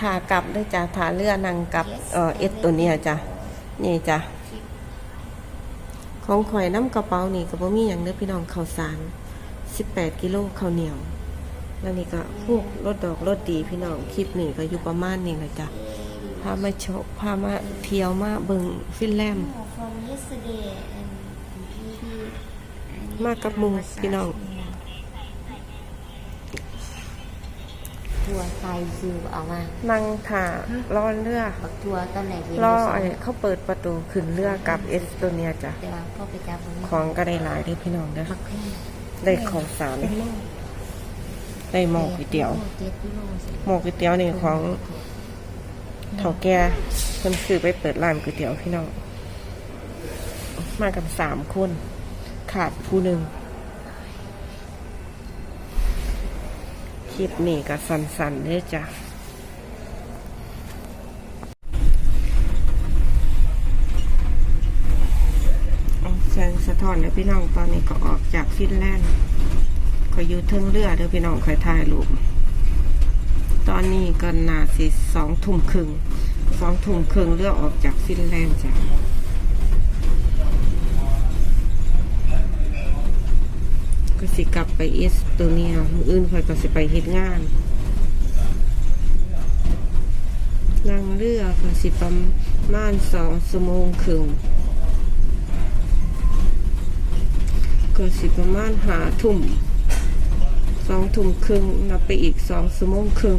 ถากลับด้วยจ้ะถาเรือนังกลับเอ่อเอสตัวเนี้ยจ้ะนี่จ้ะของข่อยน้ำกระเป๋านี่ก็บ่มีอย่างเด้อพี่น้องข้าวสาร 18 กิโลข้าวเหนียว แล้วนี่ก็พวกรถดอกรถดีพี่น้องคลิปนี้ก็อยู่ประมาณนี้เลยจ้ะพามาโชว์พามาเที่ยวมาเบิ่งฟินแลนด์ from yesterday and maybe มากับหมุงพี่น้อง ทัวร์ไทยซื้อเอามานั่งถ่ารอเรือบักทัวร์ตอนไหนเห็นรออยู่ไอ้สงเขาเปิดประตูขึ้นเรือกับเอสโตเนียจ้ะแต่ว่าพ่อไปจับมันของก็ได้หลายเด้อพี่น้องเด้อบักแพงได้ของสารเป็นโลได้หม้อก๋วยเตี๋ยวเจ็ดกิโลสิหม้อก๋วยเตี๋ยวนี่ของเฒ่าแก่เพิ่นซื้อไปเปิดร้านก๋วยเตี๋ยวพี่น้องมากันสามคน ขาดผู้หนึ่ง ลิปนี้ก็สั้นๆเด้อจ้ะแสงสะท้อนเด้อพี่น้องตอนนี้ก็ออกจากฟินแลนด์ก็อยู่เทิงเรือเด้อพี่น้องคอยถ่ายรูปตอนนี้ก็นาสิสองทุ่มครึ่งสองทุ่มครึ่งเรือออกจากฟินแลนด์จ้ะ ก็สิกลับไปเอสโตเนียมืออื่นคอยก็สิไปเฮ็ดงานนั่งเรือก็สิประมาณสองชั่วโมงครึ่งก็สิประมาณหาทุ่มสองทุ่มครึ่งนับไปอีกสองชั่วโมงครึ่ง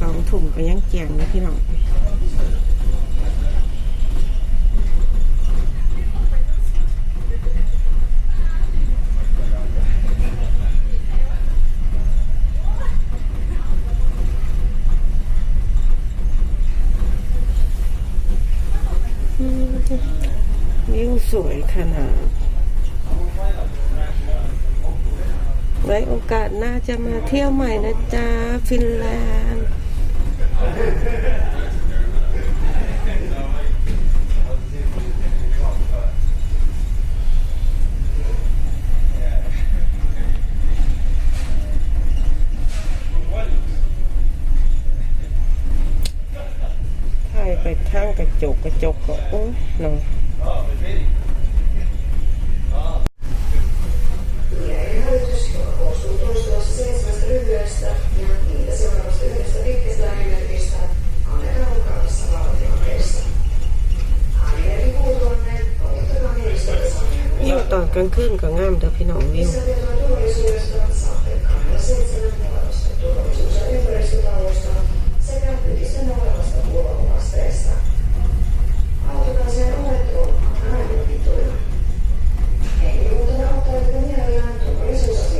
สองทุ่มก็ยังแจงนะ พี่น้องวิวสวยขนาดไว้โอกาสหน้าจะมาเที่ยวใหม่นะจ๊ะ ฟินแลนด์ ไปทางกระจกกระจกก็โอ้ยเนาะ koostuu toistuvasti seitsemästä lyhyestä ja niitä seuraavasta yhdestä pitkästä äänimerkistä annetaan กลางคืนก็งามเด้อพี่น้องวิว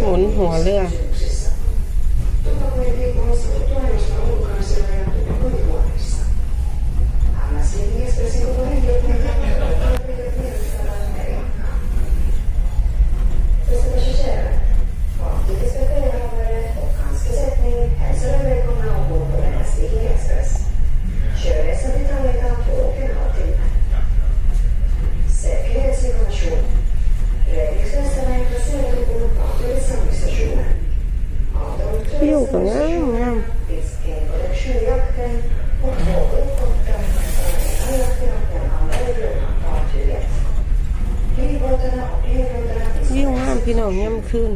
หมุนหัวเรือ ตัวงามงามวิวงามพี่น้องย่ำขึ้น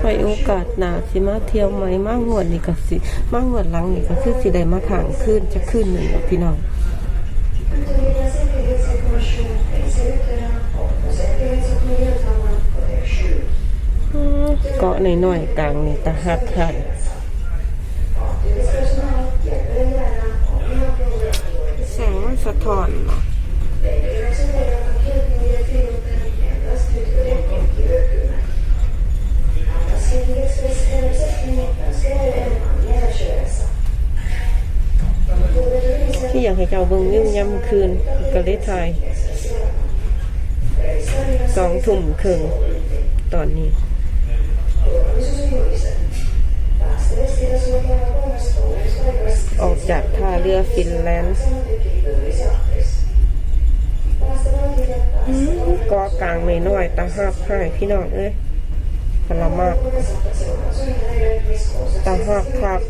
ไปโอกาสหนาสิมาเที่ยวไหมมากงวดนี่กับสิมากงวดหลังนี่ก็คือสิได้มาขังขึ้นจะขึ้นหนึ่งพี่น้อง เกาะน่อยๆกลางนี่ตะหักหักแสงสะท้อนที่อยากให้เจ้าเบิ้งยิ่งย้ำคืนกะเลทายสองทุ่มครึ่งตอนนี้ ออกจากท่าเรือฟินแลนด์กาะกลางไม่น้อยตาหับให้พี่น้องเอ้ยพลมากตาหับคัก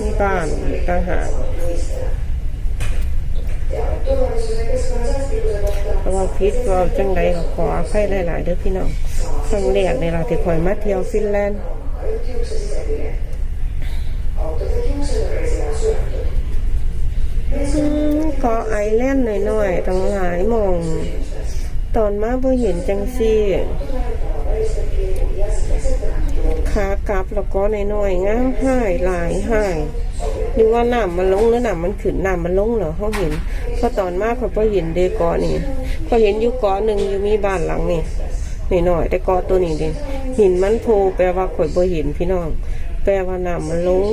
นี่บ้านตาหาก พราะว่าพิษเราจังใดก็ขออภัยหลายๆเด้อพี่น้องครั้งแรกในเราที่คอยมาเที่ยวฟินแลนด์อืมเกาะไอแลนด์หน่อยๆตั้งหลายมอง ตอนมาบ่เห็นจังซี่ขากลับแล้วก็หน้อยๆงามหายหลายหายหรือว่าน้ำมันลงหรือน้ำมันขึ้นน้ำมันลงเหรอเขาเห็นเพราะตอนมาเขาบ่เห็นเดเกาะนี่ เขาเห็นอยู่เกาะหนึ่งอยู่มีบ้านหลังนี่หน่อยๆแต่เกาะตัวนี้เดิหินมันโผล่แปลว่าข่อยบ่เห็นพี่น้อง แปลว่าน้ำมันลง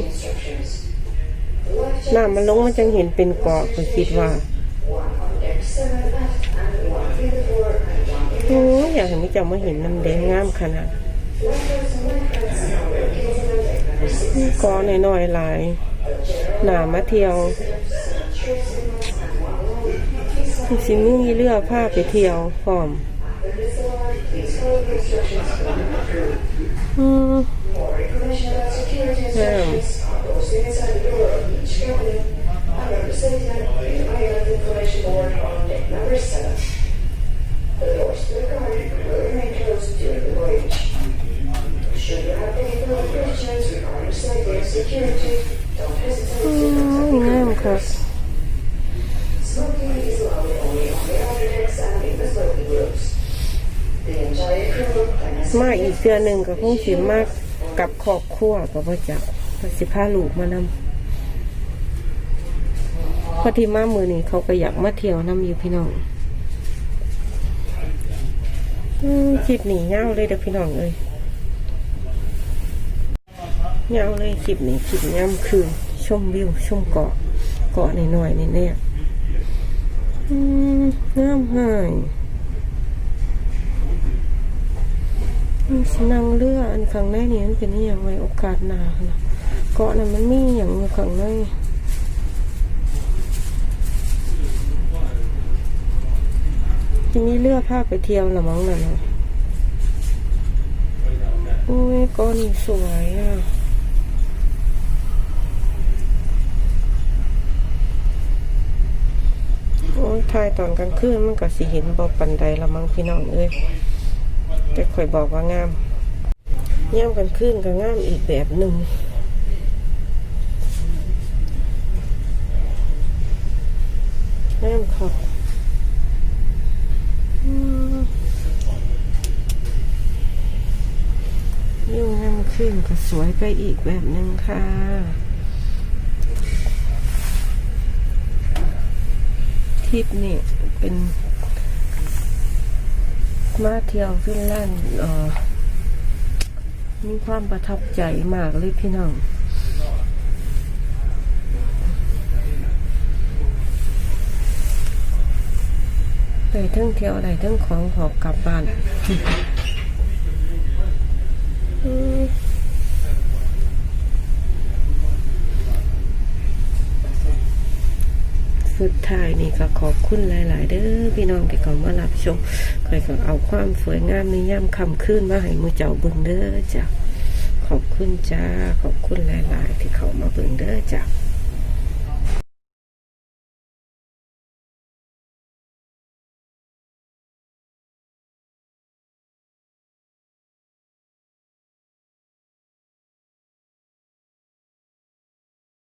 น้ำมันลงมันจังเห็นเป็นเกาะก็คิดว่าโอ้ยอยากเห็นมิจามาเห็นน้ำแดงงามขนาดเกาะน้อยๆหลายหนามาเที่ยว คือสิมีเรือผ้าไปเที่ยวพร้อมอืมงามอืมามครั มาอีกเดือหนึ่งก็คงสิมากกับครอบครัวก็บ่จักก็สิพาลูกมานำพอที่มามือนี้เขาก็อยากมาเที่ยวน้ำอยู่พี่น้องอคลิปนี้ยาเลยเด้อพี่น้องเอ้ยยาเลยคลิปนี้คลิปย่ำคืนชมวิวชมเกาะเกาะหน่อยๆนี่เนี่ยงามหาย นั่งเรืออันข้างในนี่มันเป็นอย่างไรโอกาสหนานะเกาะนั้นมันมีอย่างอยู่ข้างในทีนี้เรือพาไปเที่ยวละมั้งน่ะเนาะโอ้ยเกาะนี่สวยอะโอ้ยถ่ายตอนกลางคืนมันก็สิเห็นบอปันใดละมั้งพี่น้องเอ้ย แต่ข่อยบอกว่างามย่ามกลางคืนก็งามอีกแบบหนึ่งงามครับยิ่งงามขึ้นก็สวยไปอีกแบบหนึ่งค่ะทิปนี่เป็น มาเที่ยวฟินแลนด์มีความประทับใจมากเลยพี่น้องไปทั้งเที่ยวอะไรทั้งของหอบกลับบ้าน อืม สุดท้ายนี่ ก็ขอบคุณหลาย ๆ เด้อพี่น้องที่เขามารับชมคอยก็เอาความสวยงามในย่ำคำขึ้นมาให้มือเจ้าเบิ่งเด้อจ้ะขอบคุณจ้าขอบคุณหลาย ๆ ที่เขามาเบิ่งเด้อจ้ะ